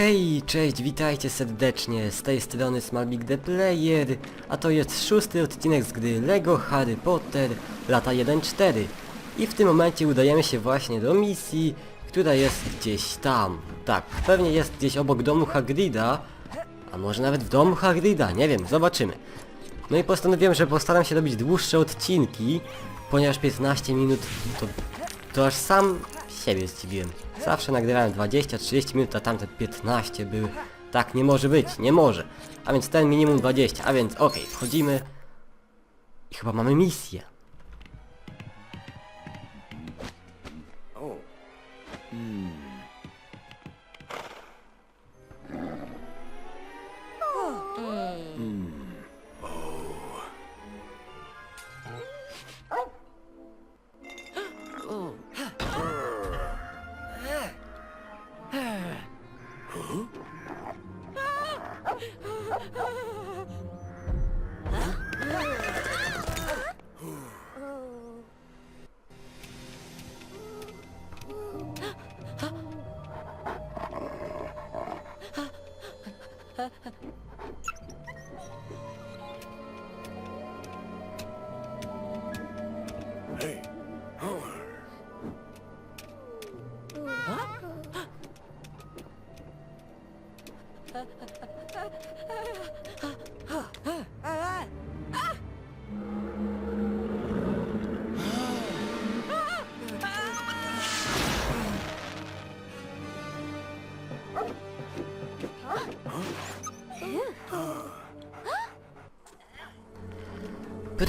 Hej, cześć, witajcie serdecznie, z tej strony Small Big The Player, a to jest szósty odcinek z gry LEGO Harry Potter lata 1.4 i w tym momencie udajemy się właśnie do misji, która jest gdzieś tam. Tak, pewnie jest gdzieś obok domu Hagrida, a może nawet w domu Hagrida, nie wiem, zobaczymy. No i postanowiłem, że postaram się robić dłuższe odcinki, ponieważ 15 minut to, to aż sam siebie zdziwiłem. Zawsze nagrywałem 20-30 minut, a tamte 15 były. Tak nie może być, nie może. A więc ten minimum 20, a więc okej, wchodzimy i chyba mamy misję.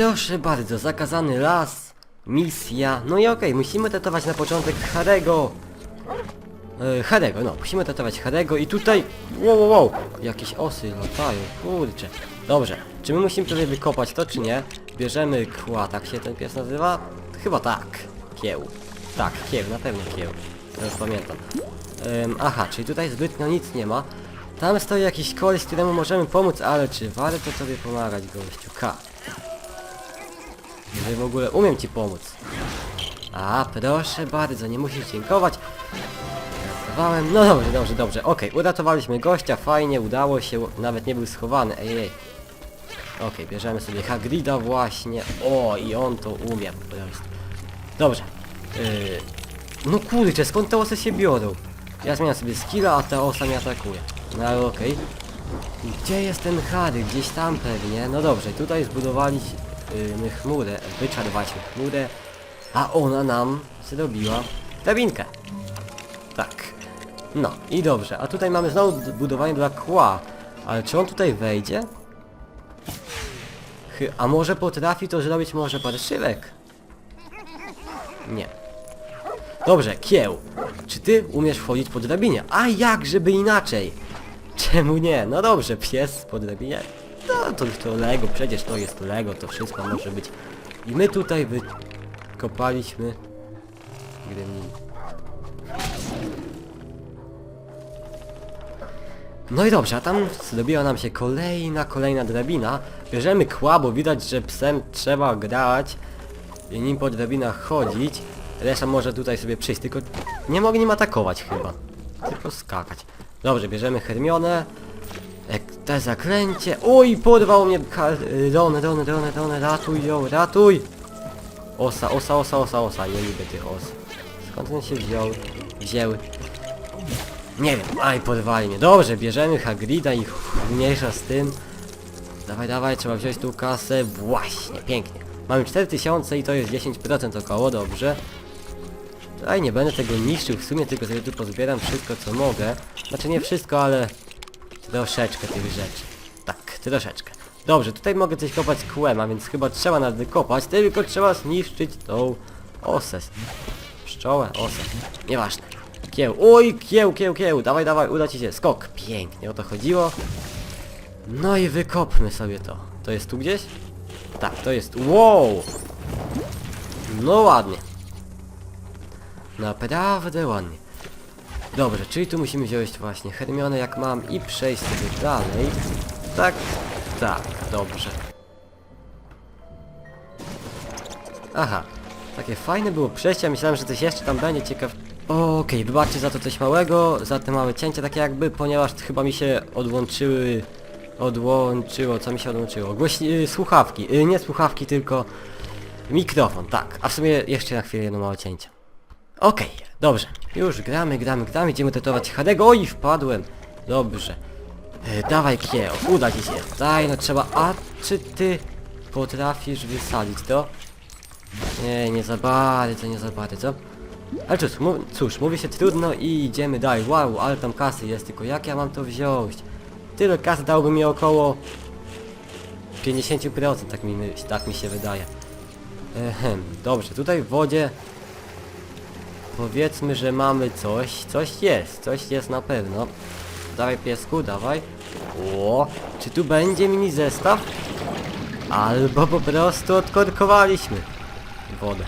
Proszę bardzo, zakazany las, misja. No i okej, musimy tetować na początek Harego. E, Harego, no, musimy tetować Harego i tutaj... Wow, wow, wow, jakieś osy latają, kurczę. Dobrze, czy my musimy tutaj wykopać to, czy nie? Bierzemy kła, tak się ten pies nazywa? Chyba tak. Kieł. Tak, kieł, na pewno kieł. Teraz pamiętam. Aha, czyli tutaj zbytnio nic nie ma. Tam stoi jakiś koleś, któremu możemy pomóc, ale czy warto sobie pomagać, gościu? K. Jeżeli w ogóle umiem ci pomóc. A, proszę bardzo, nie musisz dziękować. Uratowałem. No dobrze, dobrze, dobrze. Okej, uratowaliśmy gościa, fajnie, udało się, nawet nie był schowany. Ej, ej. Okej, bierzemy sobie Hagrida właśnie. O, i on to umie po prostu. Dobrze. Yy, no kurczę, skąd te osy się biorą? Ja zmieniam sobie skilla, a ta osa mnie atakuje. No ale okej. I Gdzie jest ten Harry? Gdzieś tam pewnie. No dobrze, tutaj zbudowaliśmy chmurę, wyczarowaliśmy chmurę, a ona nam zrobiła drabinkę. Tak. No i dobrze, a tutaj mamy znowu budowanie dla kła. Ale czy on tutaj wejdzie? Chy a może potrafi to zrobić może parszywek? Nie. Dobrze, kieł. Czy ty umiesz wchodzić po drabinie? A jak, żeby inaczej? Czemu nie? No dobrze, pies po drabinie. No to, to Lego, przecież to jest Lego, to wszystko może być. I my tutaj wykopaliśmy gremlin. No i dobrze, a tam zrobiła nam się kolejna, kolejna drabina. Bierzemy kła, bo widać, że psem trzeba grać i nim po drabinach chodzić. Reszta może tutaj sobie przyjść, tylko nie mogę nim atakować chyba. Tylko skakać. Dobrze, bierzemy Hermionę. Te zakręcie. Oj, porwał mnie Ron, Ron, Ron, Ron, ratuj ją, ratuj! Osa, osa, osa, osa, osa, nie lubię tych os. Skąd one się wziął? Wzięły. Nie wiem, aj, porwali mnie. Dobrze, bierzemy Hagrida i mniejsza z tym. Dawaj, dawaj, trzeba wziąć tu kasę. Właśnie, pięknie. Mamy 4000 i to jest 10% około, dobrze. Tutaj nie będę tego niszczył w sumie, tylko sobie tu pozbieram wszystko co mogę. Znaczy nie wszystko, ale troszeczkę tych rzeczy. Tak, troszeczkę. Dobrze, tutaj mogę coś kopać kłem, a więc chyba trzeba nas wykopać, tylko trzeba zniszczyć tą osę. Pszczołę, osę. Nieważne. Kieł, oj, kieł, kieł, kieł, dawaj, dawaj, uda ci się, skok, pięknie, o to chodziło. No i wykopmy sobie to. To jest tu gdzieś? Tak, to jest, wow! No ładnie. Naprawdę ładnie. Dobrze, czyli tu musimy wziąć właśnie Hermionę jak mam i przejść sobie dalej. Tak, tak, dobrze. Aha, takie fajne było przejście, myślałem, że coś jeszcze tam będzie ciekaw... Okej, wybaczcie za to coś małego, za te małe cięcia takie jakby, ponieważ chyba mi się odłączyły... Odłączyło, co mi się odłączyło? Głośni... y, słuchawki, y, nie słuchawki, tylko mikrofon, tak. A w sumie jeszcze na chwilę jedno małe cięcie. Okej, dobrze. Już gramy, gramy, gramy, idziemy tetować Hadego. Oj, wpadłem. Dobrze. E, dawaj Kieo, uda ci się. Daj, no trzeba... A czy ty potrafisz wysadzić to? Nie, nie za bardzo, nie za bardzo. Ale cóż, cóż, mówi się trudno i idziemy dalej. Wow, ale tam kasy jest, tylko jak ja mam to wziąć? Tyle kasy dałby mi około 50%, tak mi, tak mi się wydaje. Ehem, dobrze, tutaj w wodzie powiedzmy, że mamy coś, coś jest, coś jest na pewno. Dawaj piesku, dawaj. O, czy tu będzie mini zestaw? Albo po prostu odkorkowaliśmy wodę.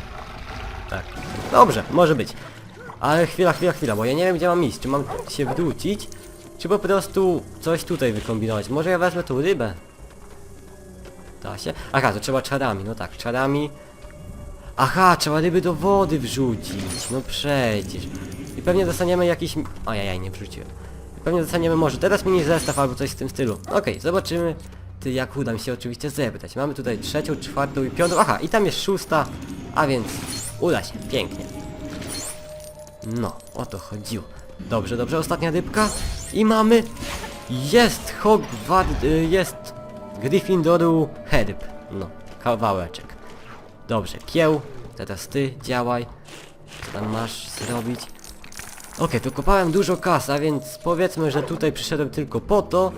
Tak. Dobrze, może być. Ale chwila, chwila, chwila, bo ja nie wiem gdzie mam iść. Czy mam się wrócić? Czy po prostu coś tutaj wykombinować? Może ja wezmę tą rybę? Da się? Aha, to trzeba czarami, no tak, czarami. Aha, trzeba ryby do wody wrzucić, no przecież. I pewnie dostaniemy jakiś... Ajajaj, nie wrzuciłem. I pewnie dostaniemy może teraz mini zestaw albo coś w tym stylu. Okej, zobaczymy. Ty, jak uda mi się oczywiście zebrać. Mamy tutaj trzecią, czwartą i piątą. Aha, i tam jest szósta, a więc uda się, pięknie. No, o to chodziło. Dobrze, dobrze, ostatnia rybka. I mamy... Jest Hogwart... y, Jest Gryffindoru herb. No, kawałeczek. Dobrze, kieł. Teraz ty, działaj. Co tam masz zrobić? Okej, tu kopałem dużo kas, a więc powiedzmy, że tutaj przyszedłem tylko po to.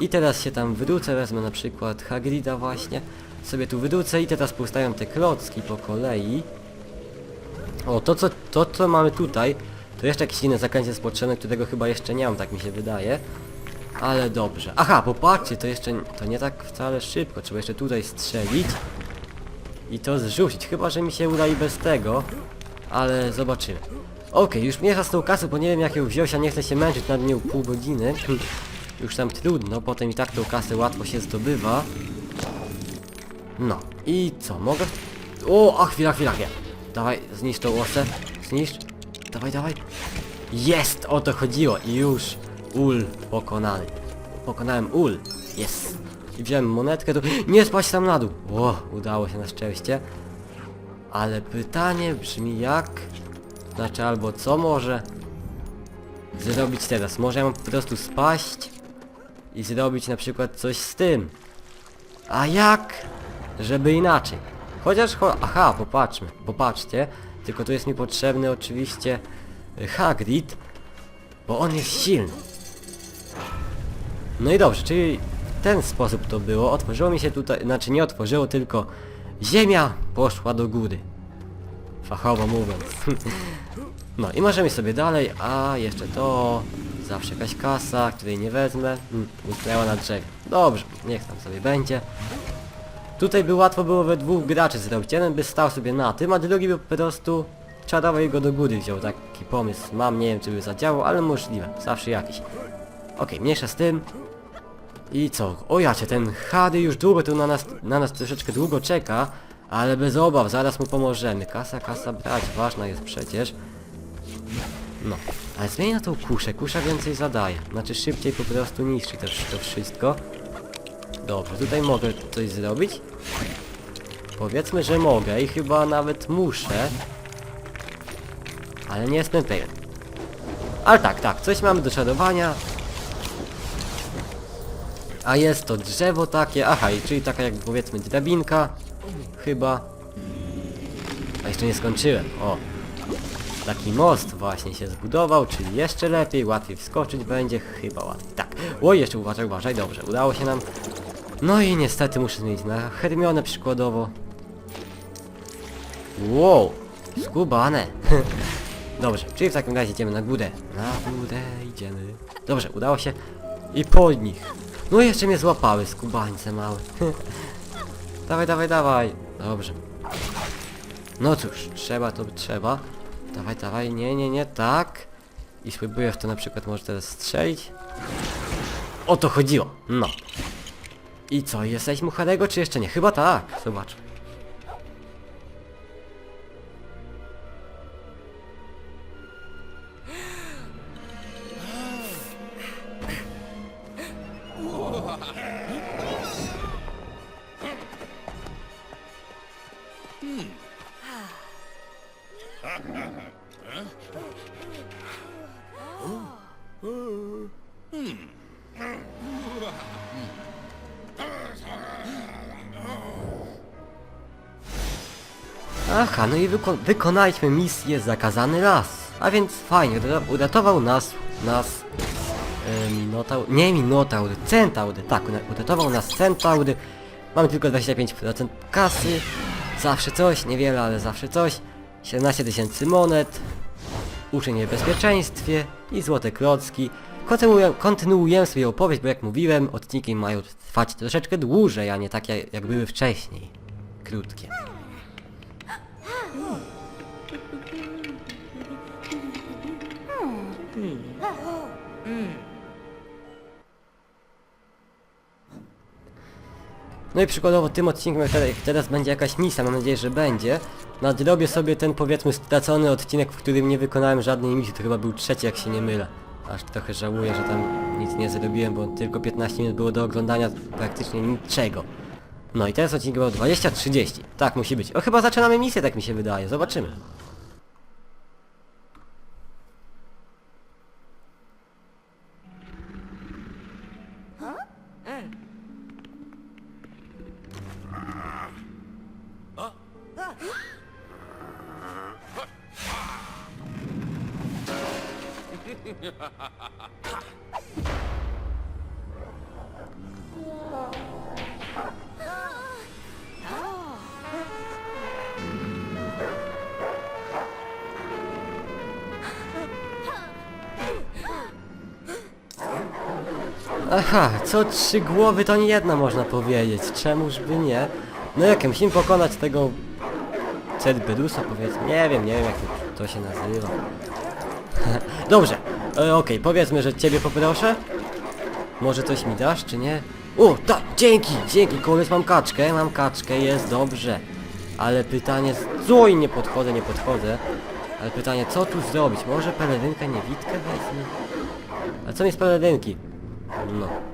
I teraz się tam wrócę, wezmę na przykład Hagrida właśnie. Sobie tu wrócę i teraz powstają te klocki po kolei. O, to co, to co mamy tutaj, to jeszcze jakieś inne zakręcie jest potrzebne, którego chyba jeszcze nie mam, tak mi się wydaje. Ale dobrze. Aha, popatrzcie, to jeszcze, to nie tak wcale szybko, trzeba jeszcze tutaj strzelić. I to zrzucić, chyba że mi się uda i bez tego. Ale zobaczymy. Okej, już mniejsza z tą kasą, bo nie wiem jak ją wziąć, a nie chcę się męczyć nad nią pół godziny. już tam trudno, potem i tak tą kasę łatwo się zdobywa. No, i co, mogę? O, a chwila, chwila, chwila. Dawaj, zniszcz tą osę. Zniszcz. Dawaj, dawaj. Jest, o to chodziło. I już ul pokonany. Pokonałem ul. Jest. I wziąłem monetkę, to... Nie spaść tam na dół. O, udało się na szczęście. Ale pytanie brzmi jak... Znaczy albo co może zrobić teraz? Może ja mam po prostu spaść i zrobić na przykład coś z tym. A jak? Żeby inaczej. Chociaż, cho aha, popatrzmy, popatrzcie. Tylko tu jest mi potrzebny oczywiście y, Hagrid, bo on jest silny. No i dobrze, czyli ten sposób to było. Otworzyło mi się tutaj, znaczy nie otworzyło, tylko ziemia poszła do góry. Fachowo mówiąc. No i możemy sobie dalej, a jeszcze to... Zawsze jakaś kasa, której nie wezmę. Hmm, na drzewie. Dobrze, niech tam sobie będzie. Tutaj by łatwo było we dwóch graczy zrobić. Jeden by stał sobie na tym, a drugi by po prostu czarował jego do góry wziął. Taki pomysł mam, nie wiem czy by zadziałał, ale możliwe. Zawsze jakiś. Okej, mniejsza z tym. I co? O jacie, ten Harry już długo tu na nas, na nas troszeczkę długo czeka, ale bez obaw, zaraz mu pomożemy. Kasa, kasa brać, ważna jest przecież. No, ale zmień na tą kuszę, kusza więcej zadaje. Znaczy szybciej po prostu niszczy to wszystko. Dobrze, tutaj mogę coś zrobić? Powiedzmy, że mogę i chyba nawet muszę. Ale nie jestem pewien. Ale tak, tak, coś mamy do czarowania. A jest to drzewo takie, aha, i czyli taka jak powiedzmy drabinka. Chyba. A jeszcze nie skończyłem, o. Taki most właśnie się zbudował, czyli jeszcze lepiej, łatwiej wskoczyć będzie, chyba łatwiej. Tak. Oj, jeszcze uważaj, uważaj, dobrze, udało się nam. No i niestety muszę zmienić na Hermionę przykładowo. Wow, skubane. Dobrze, czyli w takim razie idziemy na górę. Na górę idziemy. Dobrze, udało się. I po nich. No jeszcze mnie złapały, skubańce małe. dawaj, dawaj, dawaj. Dobrze. No cóż, trzeba to trzeba. Dawaj, dawaj, nie, nie, nie, tak. I spróbuję w to na przykład może teraz strzelić. O to chodziło, no. I co, jesteśmy Harego czy jeszcze nie? Chyba tak, zobacz. Aha, no i wyko wykonaliśmy misję Zakazany Las. A więc fajnie, uratował- nas, nas e, Minotaur, nie Minotaur, Centaur, tak, ura- uratował nas Centaur. Mamy tylko 25% kasy, zawsze coś, niewiele, ale zawsze coś. 17 tysięcy monet, uczeń w bezpieczeństwie i złote klocki. Kontynuuję, kontynuujemy sobie opowieść, bo jak mówiłem, odcinki mają trwać troszeczkę dłużej, a nie tak jak, jak były wcześniej. Krótkie. No i przykładowo tym odcinkiem, jak teraz, będzie jakaś misja, mam nadzieję, że będzie. Nadrobię sobie ten powiedzmy stracony odcinek, w którym nie wykonałem żadnej misji, to chyba był trzeci, jak się nie mylę. Aż trochę żałuję, że tam nic nie zrobiłem, bo tylko 15 minut było do oglądania praktycznie niczego. No i teraz odcinek był 20-30. Tak musi być. O chyba zaczynamy misję, tak mi się wydaje. Zobaczymy. Aha, co trzy głowy to nie jedna można powiedzieć. Czemuż by nie? No jak musimy pokonać tego Cerberusa powiedzmy. Nie wiem, nie wiem jak to, to się nazywa. Dobrze, e, okej, powiedzmy, że ciebie poproszę. Może coś mi dasz, czy nie? O, tak, dzięki, dzięki, koleś, mam kaczkę, mam kaczkę, jest dobrze. Ale pytanie, i nie podchodzę, nie podchodzę. Ale pytanie, co tu zrobić? Może pelerynkę, niewidkę wezmę? A co mi z pelerynki? No.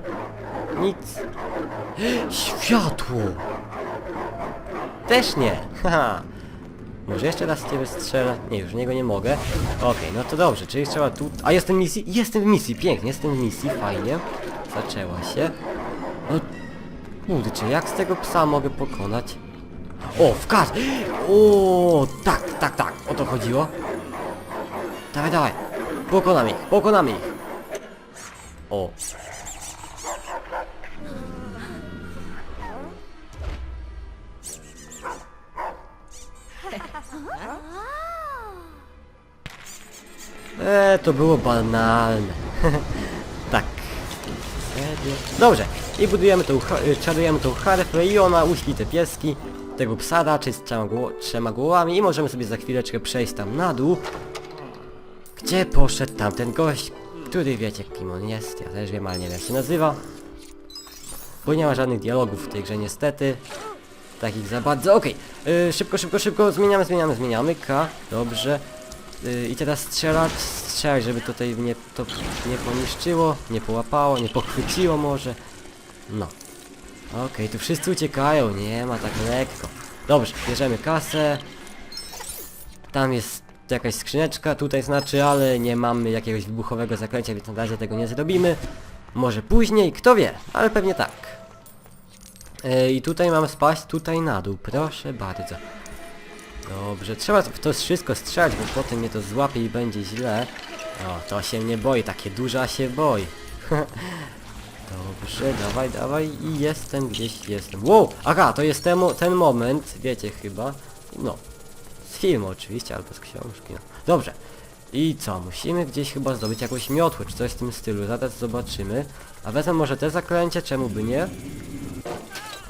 Nic. Światło! Też nie. Haha. Może jeszcze raz ciebie strzelę? Nie, już niego nie mogę. Okej, no to dobrze, czyli trzeba tu... A jestem w misji? Jestem w misji, pięknie, jestem w misji, fajnie. Zaczęła się. No... Kurczę, jak z tego psa mogę pokonać? O, w kas! O, tak, tak, tak, o to chodziło. Dawaj, dawaj. Pokonamy ich, pokonamy ich. O. Eee, to było banalne. tak. Dobrze. I budujemy tą, y, czarujemy tą harfę i ona uśpi te pieski. Tego psa raczej z trzema, gło trzema głowami i możemy sobie za chwileczkę przejść tam na dół. Gdzie poszedł tamten gość, który wiecie kim on jest, ja też wiem, ale nie wiem jak się nazywa. Bo nie ma żadnych dialogów w tej grze niestety. Takich za bardzo. Okej, yy, szybko, szybko, szybko, zmieniamy, zmieniamy, zmieniamy. K, dobrze. Yy, I teraz strzelać, strzelać, żeby tutaj mnie to nie poniszczyło, nie połapało, nie pochwyciło może. No. Okej, tu wszyscy uciekają, nie ma tak lekko. Dobrze, bierzemy kasę. Tam jest jakaś skrzyneczka, tutaj znaczy, ale nie mamy jakiegoś wybuchowego zaklęcia, więc na razie tego nie zrobimy. Może później, kto wie, ale pewnie tak. E, I tutaj mam spaść tutaj na dół, proszę bardzo. Dobrze, trzeba w to wszystko strzelać, bo potem mnie to złapie i będzie źle. O, to się nie boi, takie duża się boi. Dobrze, dawaj, dawaj i jestem gdzieś, jestem. Wow, aha, to jest ten moment, wiecie chyba. No, z filmu oczywiście, albo z książki. No. Dobrze. I co? Musimy gdzieś chyba zdobyć jakąś miotłę, czy coś w tym stylu. Zaraz zobaczymy. A wezmę może te zaklęcie, czemu by nie?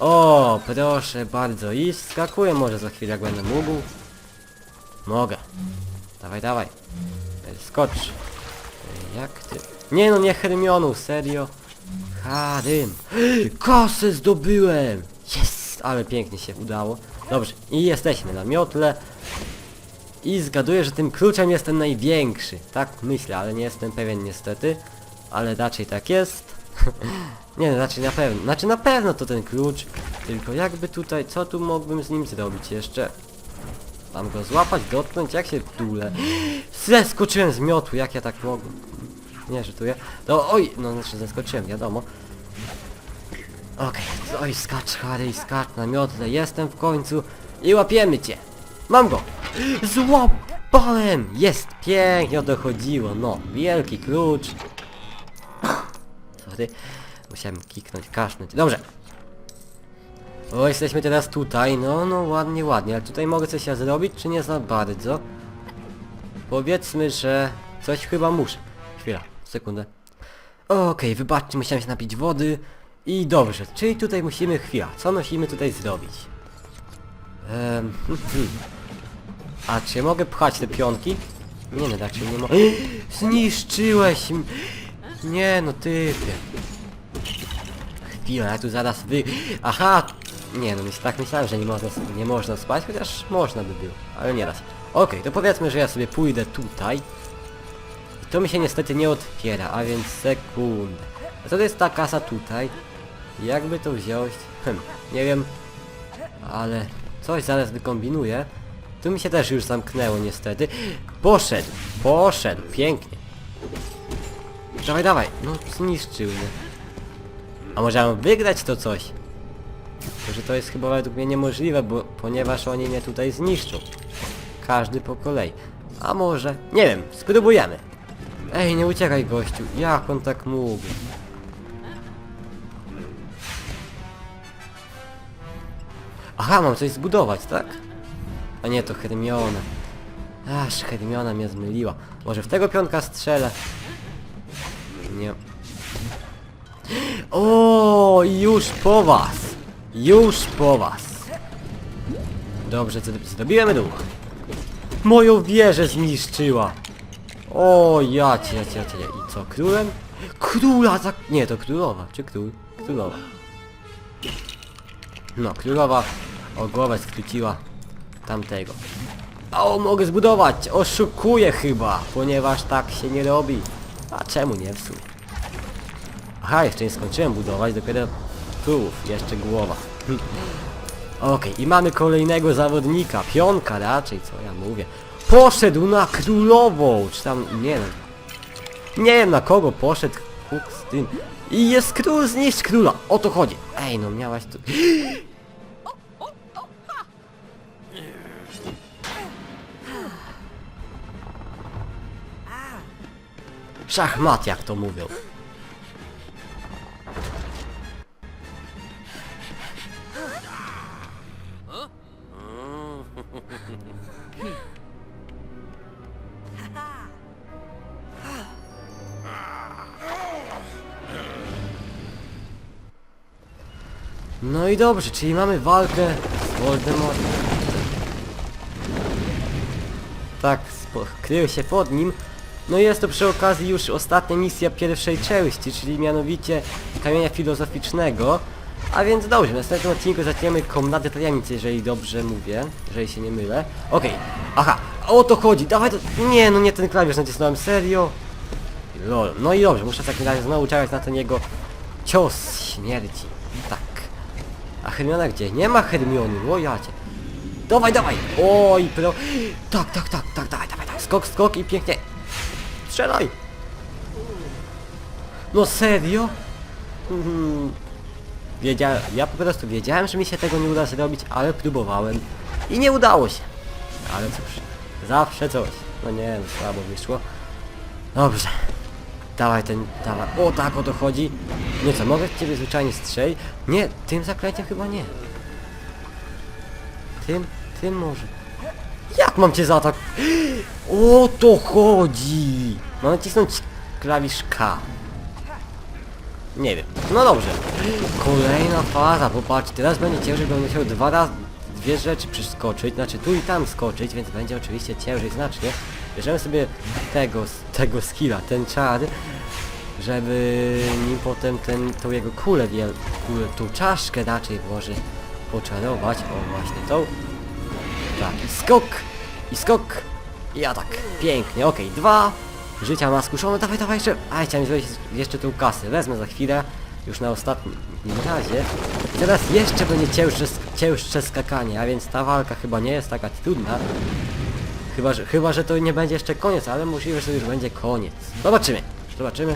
O, proszę bardzo. I skakuję może za chwilę, jak będę mógł. Mogę. Dawaj, dawaj. Skocz. Jak ty? Nie no, nie Hermionu, serio. Harym. Kasę zdobyłem! Jest! Ale pięknie się udało. Dobrze, i jesteśmy na miotle. I zgaduję, że tym kluczem jest ten największy. Tak myślę, ale nie jestem pewien niestety. Ale raczej tak jest. nie, no, raczej na pewno. Znaczy na pewno to ten klucz. Tylko jakby tutaj, co tu mógłbym z nim zrobić jeszcze? Mam go złapać, dotknąć, jak się tule. Zeskoczyłem z miotu, jak ja tak mogłem? Nie, żartuję. No oj, no znaczy zeskoczyłem, wiadomo. Okej, oj, skacz Harry, skacz na miotle, jestem w końcu i łapiemy cię. Mam go! Złapałem! Jest, pięknie o to chodziło, no, wielki klucz. Sorry, musiałem kiknąć, kasznąć. Dobrze. O, jesteśmy teraz tutaj, no, no, ładnie, ładnie, ale tutaj mogę coś ja zrobić, czy nie za bardzo? Powiedzmy, że coś chyba muszę. Chwila, sekundę. Okej, wybaczcie, musiałem się napić wody. I dobrze, czyli tutaj musimy... Chwila, co musimy tutaj zrobić? Ehm. A czy mogę pchać te pionki? Nie no, raczej nie mogę. Zniszczyłeś Nie no, typie. Chwila, ja tu zaraz wy... Aha! Nie no, tak myślałem, że nie można, nie można spać, chociaż można by było, ale nie raz. Okej, to powiedzmy, że ja sobie pójdę tutaj. I to mi się niestety nie otwiera, a więc sekundę. A co to jest ta kasa tutaj? Jakby to wziąć? Hm, nie wiem. Ale coś zaraz wykombinuję. Tu mi się też już zamknęło niestety. Poszedł, poszedł, pięknie. Dawaj, dawaj, no zniszczył mnie. A może mam wygrać to coś? Tylko, że to jest chyba według mnie niemożliwe, bo ponieważ oni mnie tutaj zniszczą. Każdy po kolei. A może? Nie wiem, spróbujemy. Ej, nie uciekaj gościu, jak on tak mógł? Aha, mam coś zbudować, tak? A nie, to Hermiona. Aż Hermiona mnie zmyliła. Może w tego pionka strzelę? Nie. O, już po was! Już po was! Dobrze, zd- zdobiłem dół. Moją wieżę zniszczyła! O, ja cię, ja cię, ja cię. I co, królem? Króla za... Nie, to królowa. Czy król? Królowa. No, królowa o głowę skróciła tamtego. O, mogę zbudować! Oszukuję chyba, ponieważ tak się nie robi. A czemu nie w sumie? Aha, jeszcze nie skończyłem budować, dopiero tu, jeszcze głowa. Okej, i mamy kolejnego zawodnika, pionka raczej, co ja mówię. Poszedł na królową, czy tam, nie wiem. Nie wiem na kogo poszedł, Bóg z tym. I jest król, zniszcz króla, o to chodzi. Ej, no miałaś tu... Szachmat, jak to mówią. No i dobrze, czyli mamy walkę z Voldemortem. Tak, krył się pod nim. No i jest to przy okazji już ostatnia misja pierwszej części, czyli mianowicie kamienia filozoficznego. A więc dobrze, w następnym odcinku zaczniemy komnaty tajemnic, jeżeli dobrze mówię, jeżeli się nie mylę. Okej, aha, o to chodzi, dawaj to... Nie, no nie ten klawisz nacisnąłem, serio? Lol, no i dobrze, muszę w takim razie znowu czekać na ten jego cios śmierci. Tak. A Hermiona gdzie? Nie ma Hermiony, o jacie. Dawaj, dawaj! Oj, pro... Tak, tak, tak, tak, dawaj, dawaj, dawaj. Skok, skok i pięknie. Strzelaj! No serio? Mhm. Wiedziałem, ja po prostu wiedziałem, że mi się tego nie uda zrobić, ale próbowałem. I nie udało się. Ale cóż, zawsze coś. No nie, no słabo wyszło. Dobrze. Dawaj ten, dawaj. O tak o to chodzi. Nie co, mogę ciebie zwyczajnie strzelić? Nie, tym zaklęciem chyba nie. Tym, tym może. Jak mam cię zaatak... O to chodzi! Mam nacisnąć klawisz K. Nie wiem. No dobrze. Kolejna faza, popatrz, teraz będzie ciężej, będę musiał dwa razy dwie rzeczy przeskoczyć, znaczy tu i tam skoczyć, więc będzie oczywiście ciężej znacznie. Bierzemy sobie tego, tego skilla, ten czar, żeby nim potem ten, tą jego kulę wiel, tą czaszkę raczej może poczarować. O właśnie tą. Tak, i skok, i skok, i atak. Pięknie, okej, dwa. Życia ma skuszone, dawaj, dawaj jeszcze. A, chciałem zrobić jeszcze tą kasę. Wezmę za chwilę. już na ostatnim razie. I teraz jeszcze będzie cięższe, cięższe skakanie, a więc ta walka chyba nie jest taka trudna. Chyba że, chyba, że to nie będzie jeszcze koniec, ale możliwe, że to już będzie koniec. Zobaczymy. Zobaczymy.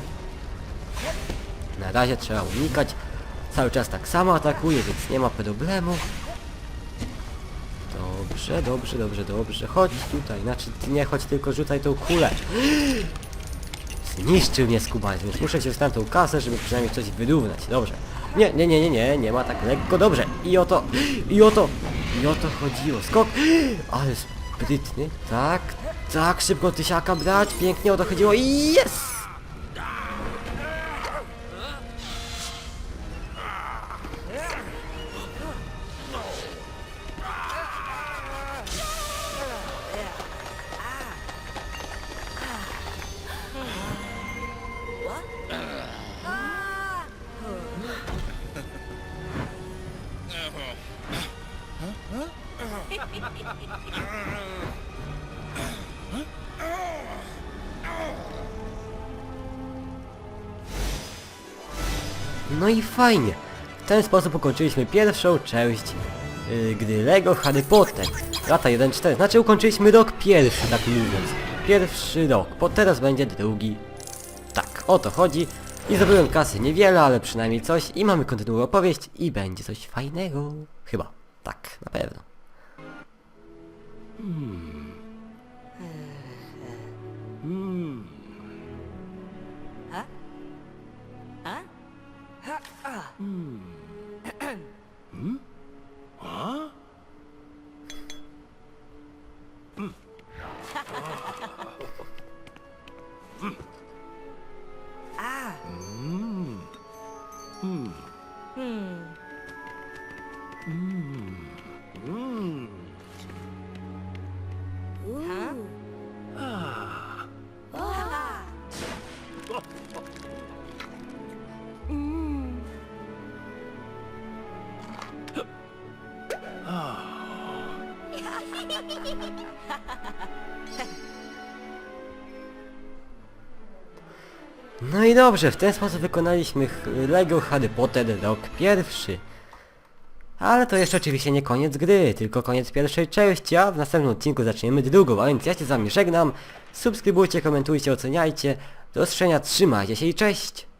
Na razie trzeba unikać. Cały czas tak samo atakuje, więc nie ma problemu. Dobrze, dobrze, dobrze, dobrze. Chodź tutaj, znaczy nie chodź, tylko rzucaj tą kulę. Zniszczył mnie skubańc, więc muszę się wstać tą kasę, żeby przynajmniej coś wyrównać. Dobrze. Nie, nie, nie, nie, nie, nie ma tak lekko. Dobrze. I o to, i o to, i o to chodziło. Skok. Ale sprytny. Tak, tak, szybko tysiaka brać. Pięknie o to chodziło jest! Fajnie. W ten sposób ukończyliśmy pierwszą część yy, gdy Lego Harry Potter. Lata 1-4. Znaczy ukończyliśmy rok pierwszy, tak mówiąc. Pierwszy rok, bo teraz będzie drugi. Tak, o to chodzi. I zdobyłem kasy niewiele, ale przynajmniej coś. I mamy kontynuować opowieść i będzie coś fajnego. Chyba. Tak, na pewno. 啊嗯。嗯。啊嗯。嗯。嗯。嗯。嗯。嗯。No i dobrze, w ten sposób wykonaliśmy Lego Harry Potter rok pierwszy. Ale to jeszcze oczywiście nie koniec gry, tylko koniec pierwszej części, a w następnym odcinku zaczniemy drugą, a więc ja się z wami żegnam. Subskrybujcie, komentujcie, oceniajcie. Do usłyszenia, trzymajcie się i cześć!